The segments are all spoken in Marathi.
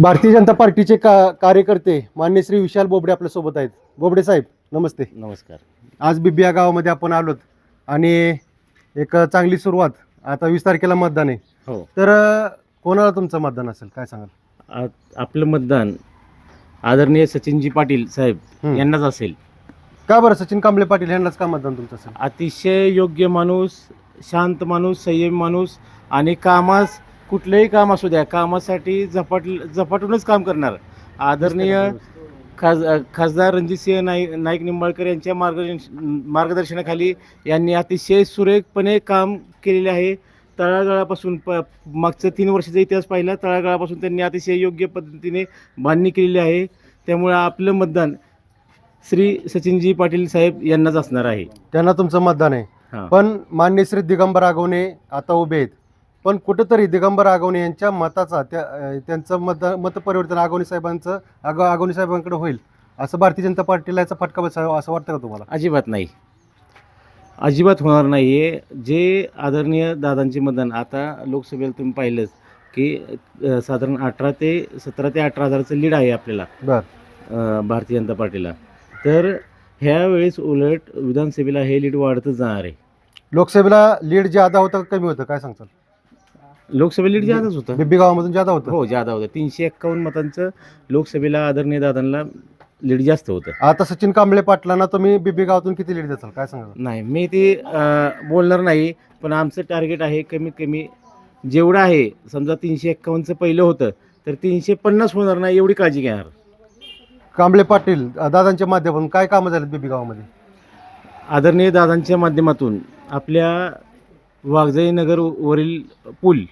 भारतीय जनता पार्टीचे का कार्यकर्ते मान्य श्री विशाल बोबडे आपल्यासोबत आहेत. बोबडे साहेब नमस्ते. नमस्कार. आज बिबिया गावामध्ये आपण आलोत आणि एक चांगली सुरुवात. आता वीस तारखेला मतदान आहे. हो. तर अ, कोणाला तुमचं मतदान असेल? काय सांगाल? आ- आपलं मतदान आदरणीय सचिनजी पाटील साहेब हं. यांनाच असेल. का बरं? सचिन कांबळे पाटील यांनाच का मतदान तुमचं असेल? अतिशय योग्य माणूस शांत माणूस संयम माणूस आणि कामास कुठलंही काम असू द्या कामासाठी झपाट झपाटूनच काम करणार. आदरणीय खास खासदार रणजितसिंह नाईक नाईक निंबाळकर यांच्या मार्गदर्शन मार्गदर्शनाखाली यांनी अतिशय सुरेखपणे काम केलेले आहे. तळागाळापासून प मागचं तीन वर्षाचा इतिहास पाहिला तळागाळापासून त्यांनी अतिशय योग्य पद्धतीने बांधणी केलेली आहे. त्यामुळे आपलं मतदान श्री सचिनजी पाटील साहेब यांनाच असणार आहे. त्यांना तुमचं मतदान आहे. पण मान्य श्री दिगंबर आगवणे आता उभे आहेत. पण कुठंतरी दिगंबर आगवणे यांच्या मताचा त्या त्यांचं मत मतपरिवर्तन आगवणे साहेबांचं आग आगवणे साहेबांकडे होईल असं भारतीय जनता पार्टीला याचा फटका बसावा असं वाटतं का तुम्हाला? अजिबात नाही. अजिबात होणार नाही आहे जे आदरणीय दादांचे मतदान आता लोकसभेला तुम्ही पाहिलंच की अ, साधारण अठरा ते सतरा ते अठरा हजाराचं लीड आहे आपल्याला बर. अ, भारतीय जनता पार्टीला. तर ह्या वेळेस उलट विधानसभेला हे लीड वाढतच जाणार आहे. लोकसभेला लीड ज्यादा होतं का कमी होतं काय सांगताल? लोकसभा लीड जादाच होतं. बिब्बी गावामधून ज्यादा होतं. हो जादा होतं. तीनशे एक्कावन्न मतांचं लोकसभेला आदरणीय दादांना लीड जास्त होतं. आता सचिन कांबळे पाटलांना तुम्ही बिब्बी गावातून किती लीड देताल? काय सांगाल? नाही मी ते अ, बोलणार नाही पण आमचं टार्गेट आहे कमीत कमी जेवढं आहे समजा तीनशे एक्कावन्नचं पहिलं होतं तर तीनशे पन्नास होणार नाही एवढी काळजी घेणार. कांबळे पाटील अ, दादांच्या माध्यमातून काय कामं झालीत बिब्बी गावामध्ये आदरणीय दादांच्या माध्यमातून आपल्या वाघजाई नगर वरील पूल.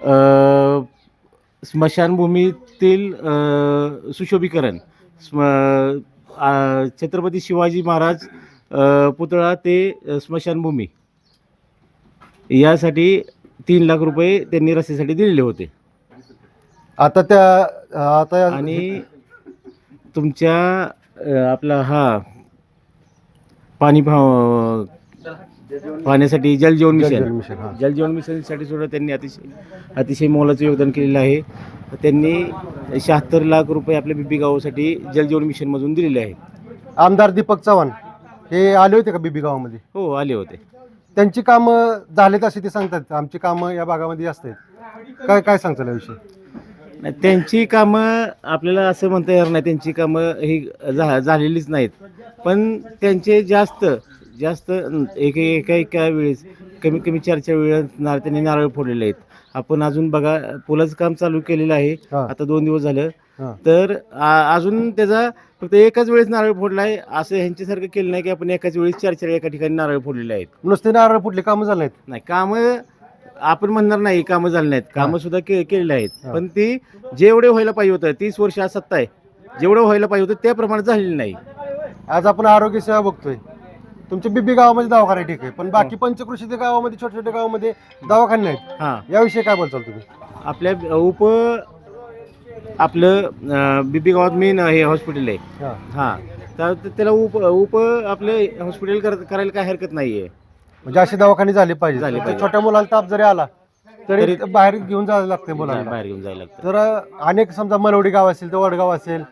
अ, स्मशानभूमीतील अ, सुशोभीकरण. स्म छत्रपती शिवाजी महाराज अ, पुतळा ते अ, स्मशानभूमी. यासाठी तीन लाख रुपये त्यांनी रस्त्यासाठी दिलेले होते. आता त्या आता आणि तुमच्या अ, आपला हा पाणी भाव पाण्यासाठी जल जीवन जल मिशन. मिशन, हा. जल जीवन मिशनसाठी सुद्धा त्यांनी अतिशय अतिशय मोलाचं योगदान केलेलं आहे. त्यांनी शहात्तर लाख रुपये आपल्या बिबी गावासाठी जल जीवन मिशनमधून दिलेले आहेत. आमदार दीपक चव्हाण हे आले होते का बिबी गावामध्ये? हो आले होते. त्यांची कामं झालेत असे ते सांगतात. आमची कामं या भागामध्ये जास्त आहेत. काय काय सांगताल याविषयी? नाही, त्यांची कामं आपल्याला असं म्हणता येणार नाही. त्यांची कामं ही झा झालेलीच नाहीत. पण त्यांचे जास्त जास्त एक एका एका वेळेस कमी कमी चार चार वेळा नार त्यांनी नारळ फोडलेले आहेत. आपण अजून बघा पुलाचं काम चालू केलेलं आहे. हा. आता दोन दिवस झालं. हा. तर आ- अजून त्याचा फक्त एकाच वेळेस नारळ फोडला आहे. असं ह्यांच्यासारखं केलं नाही की आपण एकाच वेळेस चार चार एका ठिकाणी नारळ फोडलेले आहेत. नुसते नारळ फुटले कामं झाले नाहीत. नाही कामं आपण म्हणणार नाही कामं झाली नाहीत. कामं सुद्धा के केलेली आहेत. हा. पण ती जेवढे व्हायला पाहिजे होतं तीस वर्ष आज सत्ता आहे. जेवढं व्हायला पाहिजे होतं त्याप्रमाणे झालेलं नाही. आज आपण आरोग्य सेवा बघतोय. तुमच्या बिबी गावामध्ये दवाखाने ठीक आहे पण बाकी पंचकृषी गावामध्ये छोट्या छोट्या गावामध्ये दवाखाने नाहीत. हां. याविषयी काय बोलताल तुम्ही? आपल्या उप आपलं बीबी गावात मेन हे हॉस्पिटल आहे. हा. हां. तर ते- त्याला उप उप आपले हॉस्पिटल कर करायला काय हरकत नाही आहे म्हणजे असे दवाखाने झाले पाहिजे झाले तर पाहिजे. छोट्या मुलाला ताप जरी आला तरी बाहेर घेऊन जावं लागते मुलांना. बाहेर घेऊन जायला लागतं तर अनेक समजा मलवडी गाव असेल तर वडगाव असेल.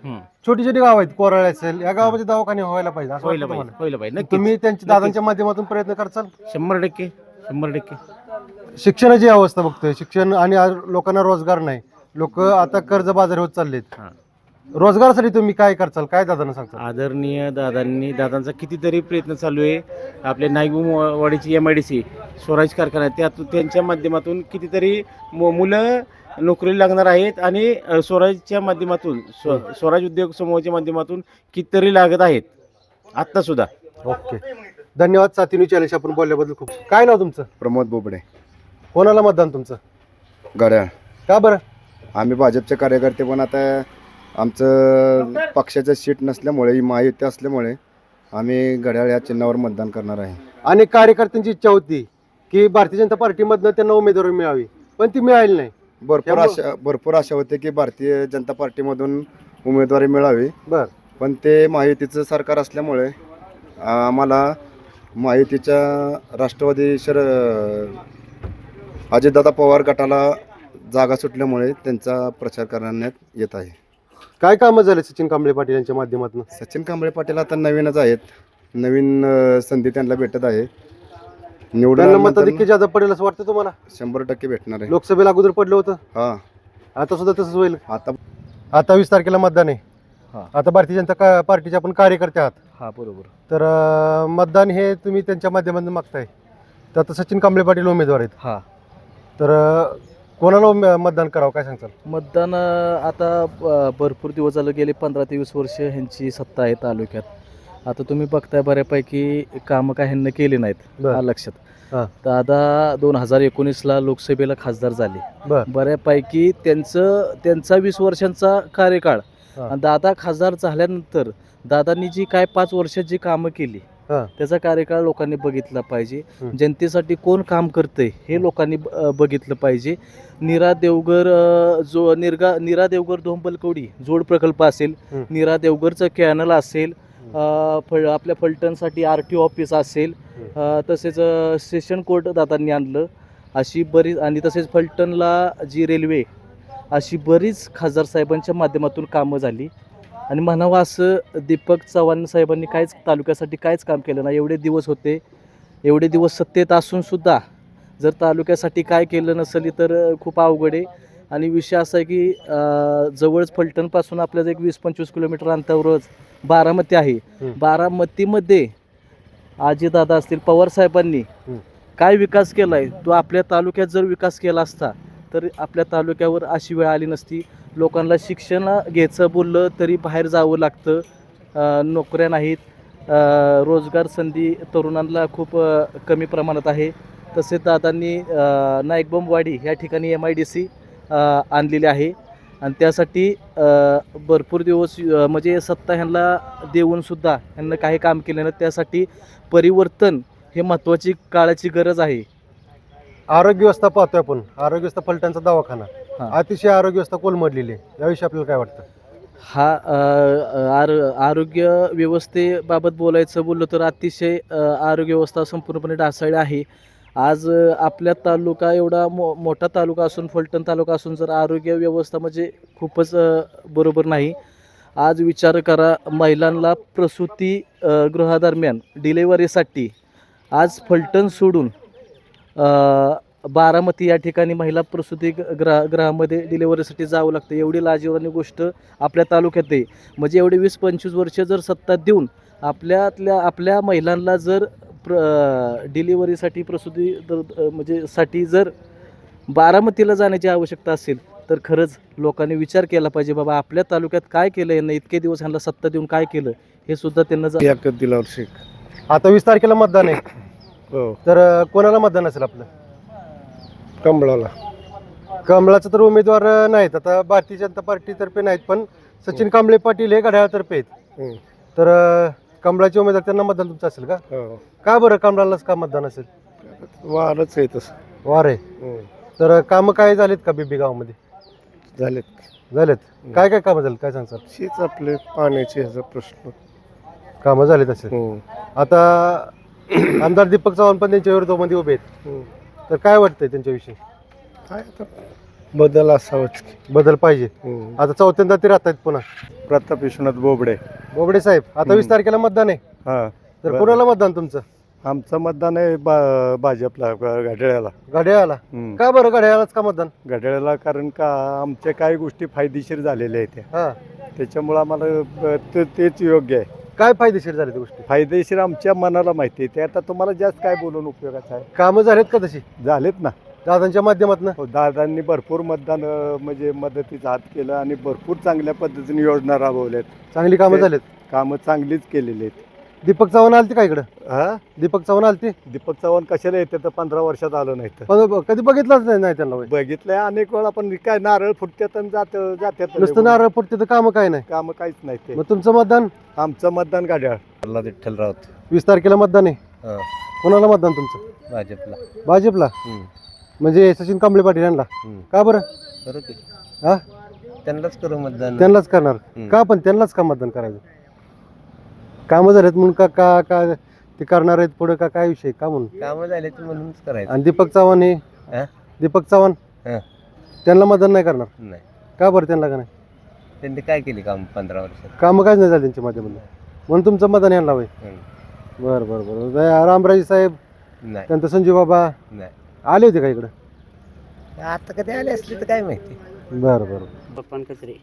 छोटी छोटी गाव आहेत कोराळे असेल या गावामध्ये दवाखाने व्हायला पाहिजे असं व्हायला पाहिजे तुम्हाला? व्हायला पाहिजे. नक्की तुम्ही त्यांच्या दादांच्या माध्यमातून प्रयत्न करचाल शंभर टक्के शंभर टक्के. शिक्षणाची अवस्था बघतोय. शिक्षण आणि लोकांना रोजगार नाही. लोक आता कर्ज बाजार होत चाललेत. हां. रोजगारासाठी तुम्ही काय करचाल काय दादांना सांगता आदरणीय दादांनी दादांचा कितीतरी प्रयत्न चालू आहे. आपले नाईकवाडीची M I D C Swaraj कारखाना त्यात त्यांच्या माध्यमातून कितीतरी मु- मुलं नोकरीला लागणार आहेत आणि अ, स्वराजच्या माध्यमातून स्व स्वराज उद्योग समूहाच्या माध्यमातून कितीतरी लागत आहेत. आत्तासुद्धा ओके. धन्यवाद साथीनी चॅलेंज आपण बोलल्याबद्दल खूप. काय नाव तुमचं? प्रमोद बोबडे. कोणाला मतदान तुमचं? गड्या. का बरं? आम्ही भाजपचे कार्यकर्ते पण आता आमचं पक्षाचं सीट नसल्यामुळे महायुती असल्यामुळे आम्ही घड्याळ या चिन्हावर मतदान करणार आहे. अनेक कार्यकर्त्यांची इच्छा होती की भारतीय जनता पार्टीमधनं त्यांना उमेदवारी मिळावी पण ती मिळाली नाही. भरपूर त्यामुळं- आशा भरपूर आशा होते की भारतीय जनता पार्टीमधून उमेदवारी मिळावी. बर. पण ते महायुतीचं सरकार असल्यामुळे आम्हाला महायुतीच्या राष्ट्रवादी शर अजितदादा पवार गटाला जागा सुटल्यामुळे त्यांचा प्रचार करण्यात येत आहे. काय कामं झाले सचिन कांबळे पाटील यांच्या माध्यमातून? सचिन कांबळे पाटील आता नवीनच आहेत. नवीन अ, संधी त्यांना भेटत आहे. निवडून त्यांना आल्यानंतर मताधिक्य जादा पडेल असं वाटतं तुम्हाला? शंभर टक्के भेटणार आहे. लोकसभेला अगोदर पडलं होतं? हा. आता सुद्धा तसंच होईल? आता आता वीस तारखेला मतदान आहे. हा. आता भारतीय जनता का- पार्टीचे आपण कार्यकर्ते आहात. हा बरोबर. तर अं, मतदान हे तुम्ही त्यांच्या माध्यमातून मागताय. तर आता सचिन कांबळे पाटील उमेदवार आहेत. हा. तर अं, कोणाला उमे- मतदान करावं? काय सांगताल? मतदान अ, आता अ, भरपूर दिवस झालं गेले पंधरा ते वीस वर्ष ह्यांची सत्ता आहे तालुक्यात. आता तुम्ही बघताय बऱ्यापैकी कामं काय ह्यांना केली नाहीत बर. हा लक्षात. हा. दादा दोन हजार एकोणीसला लोकसभेला खासदार झाले. बर. बऱ्यापैकी त्यांचं त्यांचा वीस वर्षांचा कार्यकाळ. हा. आणि दादा खासदार झाल्यानंतर दादांनी जी काय पाच वर्षात जी कामं केली हा. त्याचा कार्यकाळ लोकांनी बघितला पाहिजे. हं. जनतेसाठी कोण काम करतंय हे लोकांनी ब- अ, बघितलं पाहिजे. नीरा देवगर अ, जो निर्गा नीरा देवगर धोंबलकवडी जोड प्रकल्प असेल हं. नीरा देवगरचं कॅनल असेल अ, फळ आपल्या फलटणसाठी आर टी ऑफिस असेल अ, तसेच अ, सेशन कोर्ट दादांनी आणलं. अशी बरीच आणि तसेच फलटणला जी रेल्वे अशी बरीच खासदार साहेबांच्या माध्यमातून कामं झाली. आणि म्हणावं असं दीपक चव्हाण साहेबांनी काहीच तालुक्यासाठी काहीच काम केलं नाही. एवढे दिवस होते. एवढे दिवस सत्तेत असूनसुद्धा जर तालुक्यासाठी काय केलं नसेल तर खूप अवघड आहे. आणि विषय असा आहे की जवळच फलटणपासून आपल्याला एक वीस पंचवीस किलोमीटर अंतरावरच बारामती आहे. बारामतीमध्ये आजीदादा असतील पवार साहेबांनी. काय विकास केला आहे तो आपल्या तालुक्यात जर विकास केला असता तर आपल्या तालुक्यावर अशी वेळ आली नसती. लोकांना शिक्षण घ्यायचं बोललं तरी बाहेर जावं लागतं. नोकऱ्या नाहीत. रोजगार संधी तरुणांना खूप कमी प्रमाणात आहे. तसेच दादांनी अ, ह्या ठिकाणी एम आय डी सी आणलेली आहे. आणि त्यासाठी भरपूर दिवस म्हणजे सत्ता ह्यांना देऊनसुद्धा ह्यांना काही काम केलं नाही. त्यासाठी परिवर्तन हे महत्त्वाची काळाची गरज आहे. आरोग्य व्यवस्था पाहतोय आपण. आरोग्य व्यवस्था फलटणचा दवाखाना. अतिशय आरोग्य व्यवस्था कोलमडलेली आहे. याविषयी आपल्याला काय वाटतं? हा आर आरोग्य व्यवस्थेबाबत बोलायचं बोललं तर अतिशय आरोग्य व्यवस्था संपूर्णपणे ढासळली आहे. आज आपल्या तालुका एवढा मो मोठा तालुका असून फलटण तालुका असून जर आरोग्य व्यवस्था म्हणजे खूपच बरोबर नाही. आज विचार करा महिलांना प्रसूती गृहादरम्यान डिलेवरीसाठी आज फलटण सोडून बारामती या ठिकाणी महिला प्रसूती ग्रह ग्रहामध्ये डिलेवरीसाठी जावं लागतं. एवढी लाजीवानी गोष्ट आपल्या तालुक्यात आहे. म्हणजे एवढी वीस पंचवीस वर्ष जर सत्ता देऊन आपल्यातल्या आपल्या महिलांना जर प्र डिलिव्हरीसाठी प्रसूती म्हणजे साठी जर बारामतीला जाण्याची आवश्यकता असेल तर खरंच लोकांनी विचार केला पाहिजे बाबा आपल्या तालुक्यात काय केलं यांना इतके दिवस ह्यांना सत्ता देऊन काय केलं हे सुद्धा त्यांना जा- एक दिलावर शेख आता वीस तारखेला मतदान आहे. हो. तर अं, कोणाला मतदान असेल आपलं? कमळाला. कमळाचं तर उमेदवार अं, नाहीत. आता भारतीय जनता पार्टीतर्फे नाहीत पण सचिन कांबळे पाटील हे घड्याळातर्फे आहेत. तर अं, कमळाचे उमेदवार त्यांना मतदान तुमचं असेल का? हो. का बरं कमळालाच का मतदान असेल? वारच आहे तसं. वार आहे. तर अं, कामं काय झालीत का बिबी गावामध्ये? झालेत. झालेत. काय काय कामं झालीत? काय सांगसाल? शीच आपले पाण्याचे ह्याचा प्रश्न. कामं झालीत असेल आता आमदार दीपक चव्हाण पण त्यांच्या विरोधामध्ये उभे आहेत. तर काय वाटतंय त्यांच्याविषयी? काय आता? बदल असावाच की. बदल पाहिजे. आता चौथ्यांदा ते राहत आहेत पुन्हा. प्रताप विश्वनाथ बोबडे. बोबडे साहेब आता वीस. तारखेला मतदान आहे. हा. तर बरं. कोणाला मतदान तुमचं? आमचं मतदान आहे बा भाजपला घड्याळ्याला घड्याळाला? का बरं घड्याळालाच का मतदान? घड्याळाला कारण का आमच्या काही गोष्टी फायदेशीर झालेल्या आहेत त्या. हा. त्याच्यामुळं आम्हाला ते- तेच योग्य आहे. काय फायदेशीर झाले त्या गोष्टी? फायदेशीर आमच्या मनाला माहिती आहे. ते आता तुम्हाला जास्त काय बोलून उपयोगाचं आहे? कामं झालेत का तशी? झालेत ना. दादांच्या माध्यमातून? हो, दादांनी भरपूर मतदान अं, म्हणजे मदतीचा हात केलं आणि भरपूर चांगल्या पद्धतीने योजना राबवल्यात. चांगली कामं ते- झालेत? कामं चांगलीच केलेली आहेत. दीपक चव्हाण आलते का इकडं? हा? दीपक चव्हाण आलते? दीपक चव्हाण कशाला येते? तर पंधरा वर्षात आलं नाही तर. पण कधी बघितलंच नाही नाही त्यांना होय. बघितलंय अनेक वेळा पण काय नारळ फुटत्यात आणि जात जात्यात नुसतं नारळ पडते तर कामं काय नाही. कामं काहीच नाही ते. मग तुमचं मतदान? आमचं मतदान गाड्या विठ्ठल राऊत वीस तारखेला मतदान आहे? हा. कोणाला मतदान तुमचं? भाजपला. भाजपला? हम्म. म्हणजे सचिन कांबळे पाटील यांना? हम्म. का बरं? हा? त्यांनाच करू मतदान. त्यांनाच करणार. हम्म. का पण त्यांनाच का मतदान करायचं? कामं झालेत म्हणून का का का ते करणार आहेत पुढे का काय विषय? का म्हणून? कामं झाले म्हणूनच करायचं. आणि दीपक चव्हाण हे हा? दीपक चव्हाण? हा. त्यांना मतदान नाही करणार? नाही. का बरं त्यांना का नाही? त्यांनी काय केली काम पंधरा वर्षात? कामं काहीच नाही झाली त्यांच्या माध्यमातून. म्हणून तुमचं मतदान यांना होय हम्म. बरं बरं बरं. रामराजे साहेब नाही. त्यानंतर संजीव बाबा नाही. आले होते का इकडं? आता कधी आले असले तर काय माहिती? बरं बरं. पप्पान कचरे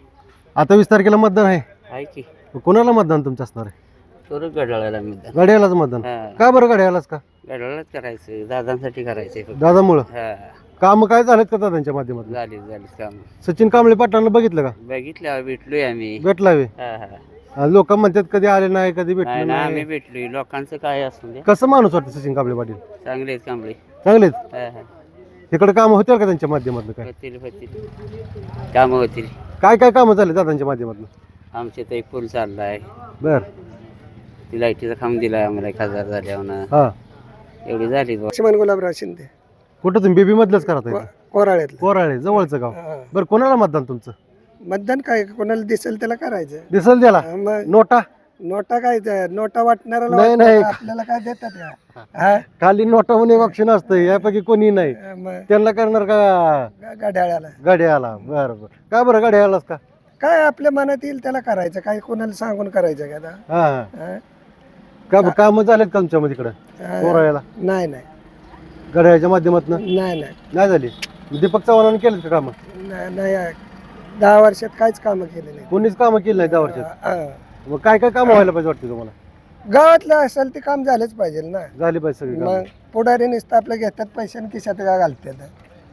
आता वीस तारखेला मतदान आहे. आहे की. कोणाला मतदान तुमचं असणार आहे? करू मतदान. हा. का बरं गाड्यालाच का? गडाळालाच करायचं दादांसाठी करायचंय फक्त. दादामुळं? हा. काम काय झालेत का दादांच्या माध्यमातून? झाली झाली काम. सचिन कांबळे पाटलांना बघितलं का? बघितल्यावर भेटलोय आम्ही. भेटला वे हा हा. लोक म्हणतात कधी आले नाही कधी नाही भेटले ना आम्ही नाही भेटलोय. लोकांचं काय असून दे. कसं माणूस वाटतं सचिन कांबळे पाटील? चांगले आहेत कांबळे. चांगलेच हा हा. इकडे काम होतील का त्यांच्या माध्यमातून काय? होतील होतील. कामं होतील. काय काय कामं झाले दादांच्या माध्यमातून? आमचे तर एक पूल चाललाय. बर. ती लाईटीचा खांब दिलाय आम्हाला एक हजार झाल्यावर हा. एवढी झाली बुवा. लक्ष्मण गुलाबराव शिंदे. कुठं तुम्ही? बेबी मधलंच करत आहे कोराळ्यातलं. कोराळे जवळचं गाव. हा. बरं कोणाला मतदान तुमचं? मतदान काय कोणाला दिसेल त्याला करायचं. दिसल त्याला? हा, मग नोटा? नोटा काय त्या नोटा वाटणाऱ्याला नाही, वाटणारा नाही. आपल्याला काय देतात का हा? खाली नोटा म्हणून ऑप्शन असतं यापैकी कोणी नाही. मग त्यांना करणार का? गा- गाड्याळ्याला गाड्याला बरं बरं. का बरं गाड्यालाच का? काय आपल्या मनात येईल त्याला करायचं काय कोणाला सांगून करायचं का आता? हा. हा. हा? का कामं झालेत का तुमच्या मध्ये इकडं. कोराळ्याला नाही नाही. गड्याच्या माध्यमातून? नाही नाही. नाही झाली? दीपक चव्हाणांनी केलं का कामं? नाही नाही दहा वर्षात काहीच कामं केली नाही. कोणीच कामं केली नाही दहा वर्षात. मग काय काय कामं व्हायला पाहिजे वाटते तुम्हाला? गावातलं असेल ते काम झालंच पाहिजे ना. झाली पाहिजे सगळी कामं. मग पुढारी नुसतं आपलं घेतात पैसे आणि खिशात का घालतात?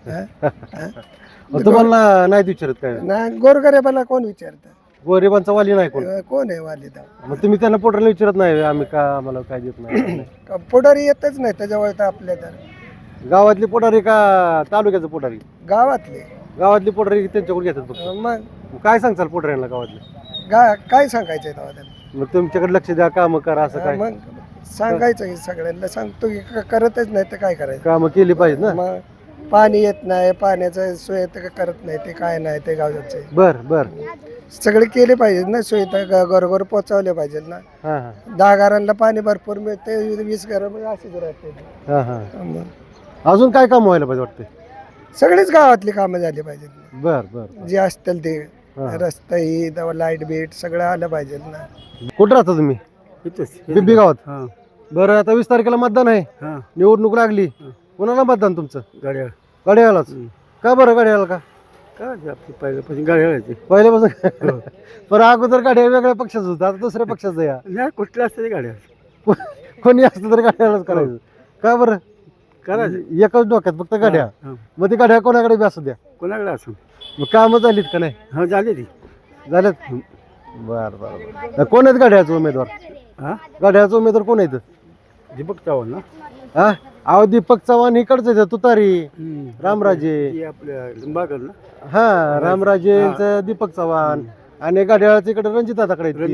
हा? मग तुम्हाला नाही विचारत काय? नाही गोरगरिबाला कोण विचारतं? गरिबांचा वाली नाही कोण? कोण आहे वालिदा मग तुम्ही त्यांना पोटाला विचारत नाही आम्ही का आम्हाला काय देत नाही? पुढारी येतच नाही त्याच्याजवळ तर आपल्या तर. गावातली पोटारी का तालुक्याचं पोटारी? गावातले. गावातली पोटारी त्यांच्याकडे घेतात फक्त. मग? मग काय सांगचाल पोटाऱ्यांना गावातले? गा काय सांगायचं तेव्हा त्यांना? मग तुमच्याकडे लक्ष द्या कामं करा असं काय? मग सांगायचं की सगळ्यांना सांगतो की क- करतच नाही तर काय करायचं? कामं केली पाहिजे ना? मग पाणी येत नाही पाण्याचं सोय तर करत नाही ते काय नाही ते गावचे. बर बर. सगळे केले पाहिजेत ना ग- घरोघर पोचावले पाहिजेत ना. हा हा. दहा घरांना पाणी भरपूर मिळते वीस घरं अशीच राहते. हा हा. अजून काय काम व्हायला पाहिजे वाटते सगळीच गावातली कामं झाली पाहिजेत ना. बर बर जे असतील ते हा. रस्ता ही लाइट बीट सगळं आलं पाहिजे ना. कुठं राहता तुम्ही? बिब्बी गावात? बरं आता वीस तारखेला मतदान आहे. निवडणूक लागली. कोणाला मतदान तुमचं? गाड्या गाड्यालाच का बरं गाड्याला का? पहिल्यापासून पहिल्यापासून? बरं अगोदर गाड्या वेगळ्या पक्षाचं होतं आता दुसऱ्या पक्षाचं या. नाही कुठल्या असते गाड्या कोणी असतं तर गाड्यालाच करायचं. का बरं? एकच डोक्यात फक्त गाड्या मग ती गाड्या कोणाकडे बी असू द्या. कोणाकडे असं? मग कामं झालीत का नाही? हा झाली ती. झाल्यात बर बर बर. कोण आहेत गाड्याचा उमेदवार? हा? गाड्याचा उमेदवार कोण आहेत? दीपक चव्हाण ना? हा? अहो दीपक चव्हाण इकडचं आहे तुतारी. रामराजे. ती आपल्या लिंबागड ना? हा रामराजेंचं दीपक चव्हाण. आणि गाड्याळाचं इकडे रणजित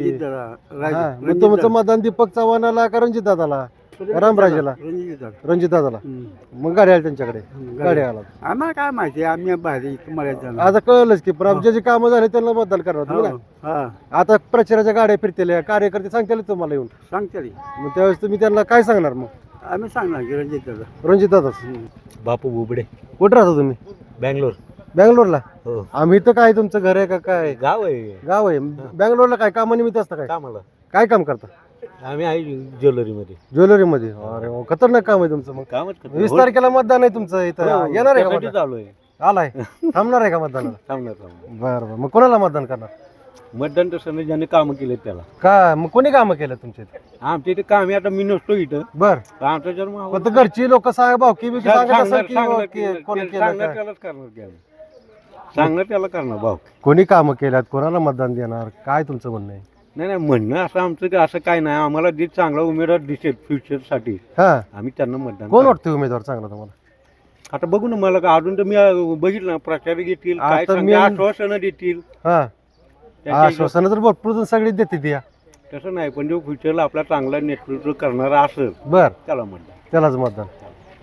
ती. दादा हा, राज- रणजित तुमचं दादा. मतदान दीपक चव्हाणाला का रणजित दादाला? रणजित रामराजेला? दादा, रणजित दादा. रणजित दादाला. हम्म. मग गाड्याला त्यांच्याकडे. गाड्या. गाड्याला आम्हाला काय माहिती आम्ही बाहेर जाणार. आता कळलंच की पण जे कामं झाले त्यांना मतदान करणार तुम्ही ना? हो, हा. आता प्रचाराच्या गाड्या फिरतेल्या कार्यकर्ते सांगतील तुम्हाला येऊन. सांगते रे. मग त्यावेळेस तुम्ही त्यांना काय सांगणार मग? आम्ही सांगणार की रणजित दादा रणजित दादाच बापू बुबडे. कुठं राहता तुम्ही? बँगलोर. बँगलोरला? हो. आम्ही तर काय तुमचं घर आहे का काय? गाव आहे. गाव आहे. बँगलोरला काय कामानिमित्त असतं काय? कामाला. काय काम करता? आम्ही आहे ज्वेलरी मध्ये ज्वेलरी मध्ये अरे वा, खतरनाक काम आहे तुमचं मग. कामच करतो. वीस तारखेला मतदान आहे तुमचं इथं हो, येणार आहे का त्यासाठी मतदान? चालू आहे. आलाय. थांबणार आहे का मतदानाला? थांबणार थांबणार. बरं बरं. मग कोणाला मतदान करणार? मतदान तसं ज्याने कामं केले त्याला. का? मग कोणी कामं केलं तुमच्या इथे? आमच्या इथे काम आहे आता मी नसतो इथं. बर. आमचा जन्म हा पण तर घरची लोक सांग भावकी बी सांगत सांगणार असेल की सांगणार की केलं- कोणी केलं- केलं सांगणार काय. त्यालाच करणार की आम्ही. सांगणार त्याला करणार भाऊ कोणी कामं केल्यात? कोणाला मतदान देणार? काय तुमचं म्हणणं आहे? नाही नाही म्हणणं असं आमचं की असं काय नाही. आम्हाला जे चांगला उमेदवार दिसेल फ्युचरसाठी हा. आम्ही त्यांना मतदान कोण. वाटतं उमेदवार चांगला तुम्हाला? आता बघू ना मला का अजून तर मी अं, बघितलं ना प्रचार घेतील काय आता आश्वासनं देतील. हा. आश्वासनं तर भरपूर जण सगळी देते ती या तसं नाही पण जो फ्युचरला आपला चांगला नेतृत्व करणारा असेल बर. त्याला म्हणतात त्यालाच मतदान.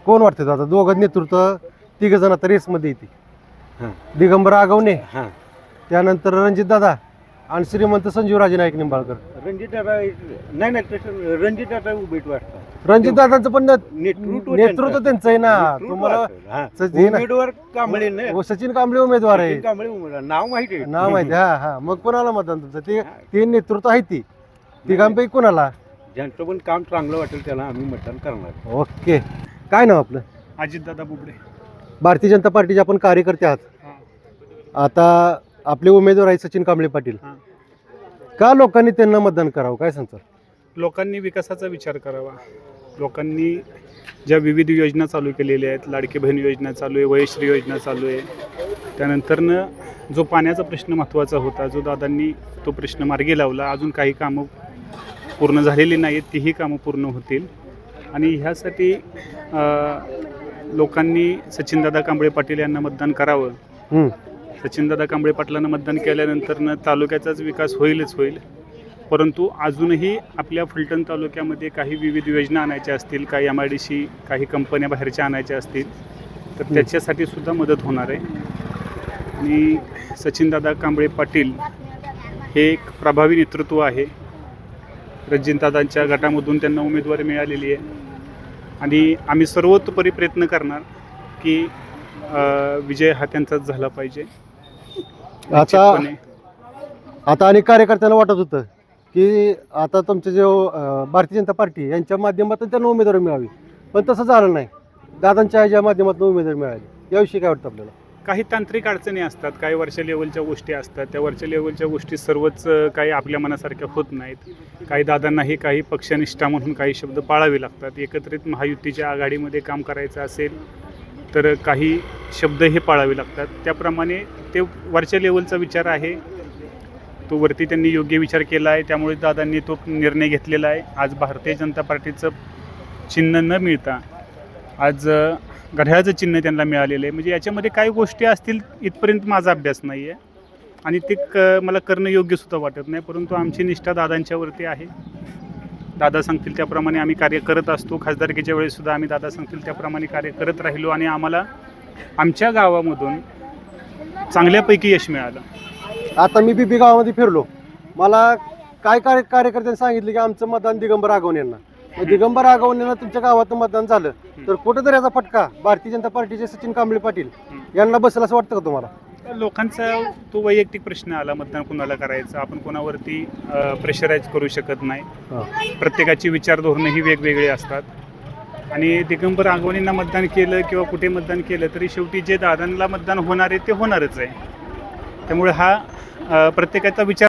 कोण वाटतं आता दोघं नेतृत्व तिघ जण आता रेसमध्ये येते हां. दिगंबर आगवणे हां. त्यानंतर रणजित दादा आणि श्रीमंत संजीवराजे नाईक निंबाळकर. रणजित दादा नाही नाही तसं रणजित दादा उभेट वाटतात रणजित दादांचं पण नेतृत्व नेतृत्व त्यांचं. आहे ना. तुम्हाला हा. सचिन उमेदवार कांबळे ना. व सचिन कांबळे उमेदवार आहे. सचिन कांबळे उमेदवार. नाव माहिती आहे. नाव माहिती हा हा. मग कोणाला मतदान तुमचं? ते ते नेतृत्व आहे ती. तिघांपैकी कोणाला? ज्यांचं पण काम चांगलं वाटेल त्याला आम्ही मतदान करणार ओके. काय नाव आपलं? अजितदादा बुबडे. भारतीय जनता पार्टीचे आपण कार्यकर्ते आहात. आता आपले उमेदवार आहेत सचिन कांबळे पाटील. हां. का लोकांनी त्यांना मतदान करावं? काय सांगतात लोकांनी विकासाचा विचार करावा. लोकांनी ज्या विविध योजना चालू केलेल्या आहेत लाडकी बहीण योजना चालू आहे वयश्री योजना चालू आहे त्यानंतरनं जो पाण्याचा प्रश्न महत्त्वाचा होता जो दादांनी तो प्रश्न मार्गी लावला अजून काही कामं पूर्ण झालेली नाहीत तीही कामं पूर्ण होतील. आणि ह्यासाठी लोकांनी सचिनदादा कांबळे पाटील यांना मतदान करावं. सचिनदादा कांबळे पाटलांना मतदान केल्यानंतरनं तालुक्याचाच विकास होईलच होईल. परंतु अजूनही आपल्या फलटण तालुक्यामध्ये काही विविध योजना आणायच्या असतील काही एम आय डी सी काही कंपन्या बाहेरच्या आणायच्या असतील तर त्याच्यासाठी सुद्धा मदत होणार आहे. आणि सचिनदादा कांबळे पाटील हे एक प्रभावी नेतृत्व आहे. रणजितदादांच्या गटामधून त्यांना उमेदवारी मिळालेली आहे. आणि आम्ही सर्वतोपरी प्रयत्न करणार की विजय हा त्यांचाच झाला पाहिजे. आता. आता अनेक कार्यकर्त्यांना वाटत होतं की आता तुमचे जे भारतीय जनता पार्टी यांच्या माध्यमातून त्यांना उमेदवारी मिळावी. पण तसं झालं नाही. दादांच्या ह्याच्या माध्यमातून उमेदवारी मिळाली. याविषयी काय वाटतं आपल्याला? काही तांत्रिक अडचणी असतात काही वरच्या लेवलच्या गोष्टी असतात. त्या वरच्या लेवलच्या गोष्टी सर्वच काही आपल्या मनासारख्या होत नाहीत. काही दादांनाही काही पक्षनिष्ठा म्हणून काही शब्द पाळावे लागतात. एकत्रित महायुतीच्या आघाडीमध्ये काम करायचं असेल तर काही शब्द हे पाळावे लागतात. त्याप्रमाणे ते वरच्या लेवलचा विचार आहे. तो वरती त्यांनी योग्य विचार केला आहे. त्यामुळे दादांनी तो निर्णय घेतलेला आहे. आज भारतीय जनता पार्टीचं चिन्ह न मिळता आज घड्याळाचं चिन्ह त्यांना मिळालेलं आहे. म्हणजे याच्यामध्ये काही गोष्टी असतील इथपर्यंत माझा अभ्यास नाही आहे आणि ते क मला करणं योग्यसुद्धा वाटत नाही. परंतु आमची निष्ठा दादांच्यावरती आहे. दादा सांगतील त्याप्रमाणे आम्ही कार्य करत असतो. खासदारकीच्या वेळेससुद्धा आम्ही दादा सांगतील त्याप्रमाणे कार्य करत राहिलो. आणि आम्हाला आमच्या गावामधून चांगल्यापैकी यश मिळालं. आता मी बीबी गावामध्ये फिरलो. मला काय कार्य कार्यकर्त्यांनी सांगितलं की आमचं मतदान दिगंबर आगवण यांना. मग दिगंबर आगवण यांना तुमच्या गावात मतदान झालं. तर कुठंतरी याचा फटका भारतीय जनता पार्टीचे सचिन कांबळे पाटील यांना बसेल असं वाटतं का तुम्हाला? लोकांचा तो वैयक्तिक प्रश्न आला मतदान कोणाला करायचं? आपण कोणावरती प्रेशराईज करू शकत नाही. प्रत्येकाची विचारधोरणं ही वेगवेगळी असतात. आणि दिगंबर आगवणींना मतदान केलं किंवा कुठे मतदान केलं तरी शेवटी जे दादांना मतदान होणार आहे ते होणारच आहे. त्यामुळे हा प्रत्येकाचा विचार